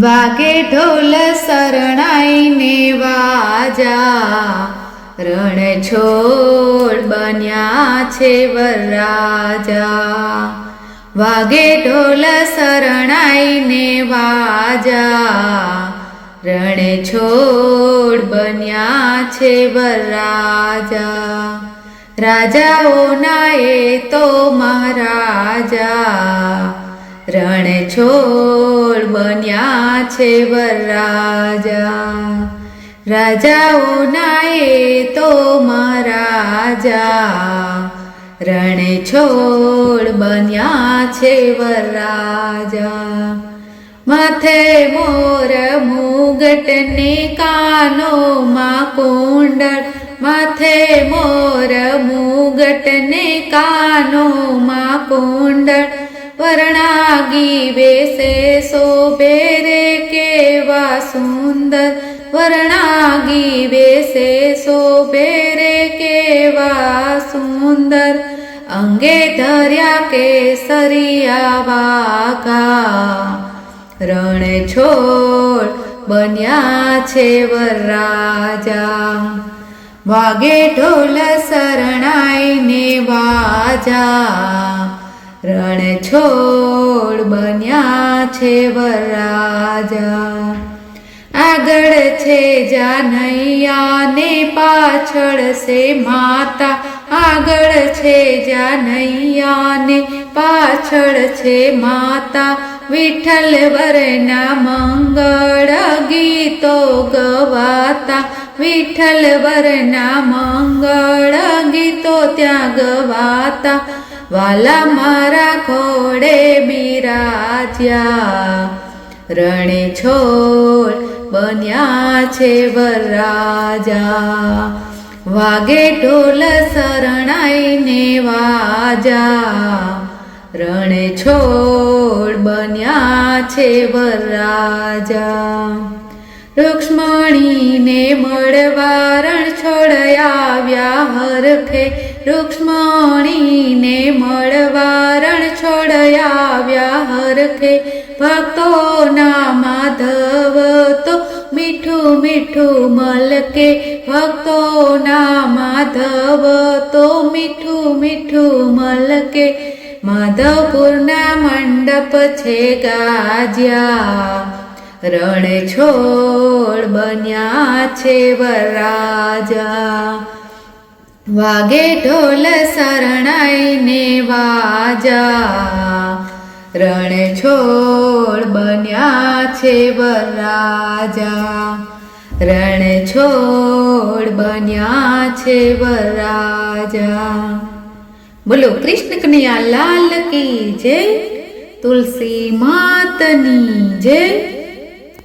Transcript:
વાગે ઢોલ શરણાઈને વાજા, રણ છોડ બન્યા છે વરરાજા. વાગે ઢોલ શરણાઈને વાજા, રણ છોડ બન્યા છે વરરાજા. રાજાઓના એ તો મહારાજા રણ છોડ બન્યા છે વરરાજા. રાજાઓના એ તો મહારાજા રણ છોડ બન્યા છે વરરાજા. માથે મોર મુગટને કાનોમાં કુંડળ માથે મોર મુગટને કાનોમાં કુંડળ વર્ણાગી વેસે શોભે રે કેવા સુંદર વર્ણાગી વેસે શોભે રે કેવા સુંદર અંગે ધર્યા કે વાઘા રણે છોડ બન્યા છે વરરાજા. વાગે ઢોલ શરણાઈને વાજા. રણ છોડ બન્યા છે વરાજા આગળ છે જાનૈયા ને પાછળ છે માતા. આગળ છે જાનૈયા ને પાછળ છે માતા. વિઠ્ઠલ વરના મંગળ ગીતો ગવાતા. વિઠ્ઠલ વરના મંગળ ગીતો ત્યાં ગવાતા વાલા મારા ખોડે બિરાજ્યા. રણે છોડ બન્યા છે વરરાજા. વાગે ઢોલ શરણાઈને વાજા. રણે છોડ બન્યા છે વરરાજા. રૂક્ષ્મણીને મળવા રણ છોડ આવ્યા હરખે રૂક્ષ્મણીને મળવા રણ છોડ આવ્યા હરખે ભક્તોના માધવ તો મીઠું મીઠું મલકે. ભક્તોના માધવ તો મીઠું મીઠું મલકે. માધવપુરના મંડપ છે ગાજ્યા. રણે છોડ બન્યા છે વરરાજા. વાગે ઢોલ શરણાઈને વાજા. રણ છોડ બન્યા છે વરરાજા. રણ છોડ બન્યા છે વરરાજા. બોલો, કૃષ્ણ કનૈયા, લાલ કી જય. તુલસી માતની જય.